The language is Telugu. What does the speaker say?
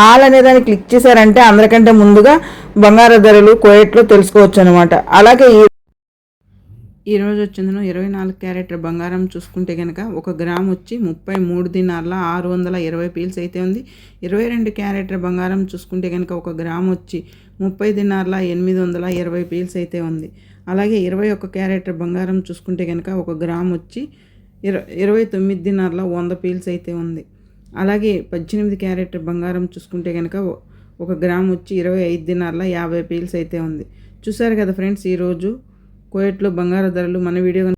ఆల్ అనే దాన్ని క్లిక్ చేశారంటే అందరికంటే ముందుగా బంగారు ధరలు కోయట్లో తెలుసుకోవచ్చు అనమాట అలాగే ఈ ఈ వచ్చిందను ఇరవై నాలుగు క్యారెట్ బంగారం చూసుకుంటే కనుక ఒక గ్రామ్ వచ్చి ముప్పై మూడు దినార్ల ఆరు వందల ఇరవై పీల్స్ అయితే ఉంది. ఇరవై రెండు క్యారెట్ బంగారం చూసుకుంటే కనుక ఒక గ్రామ్ వచ్చి ముప్పై దినాల ఎనిమిది వందల ఇరవై పీల్స్ అయితే ఉంది. అలాగే ఇరవై ఒక్క క్యారెట్ బంగారం చూసుకుంటే కనుక ఒక గ్రామ్ వచ్చి ఇర ఇరవై తొమ్మిది దినాల వంద పీల్స్ అయితే ఉంది. అలాగే పద్దెనిమిది క్యారెట్ బంగారం చూసుకుంటే కనుక ఒక గ్రామ్ వచ్చి ఇరవై ఐదు దినార్ల యాభై పీల్స్ అయితే ఉంది. చూసారు కదా ఫ్రెండ్స్ ఈరోజు కోయట్లో బంగారు ధరలు మన వీడియో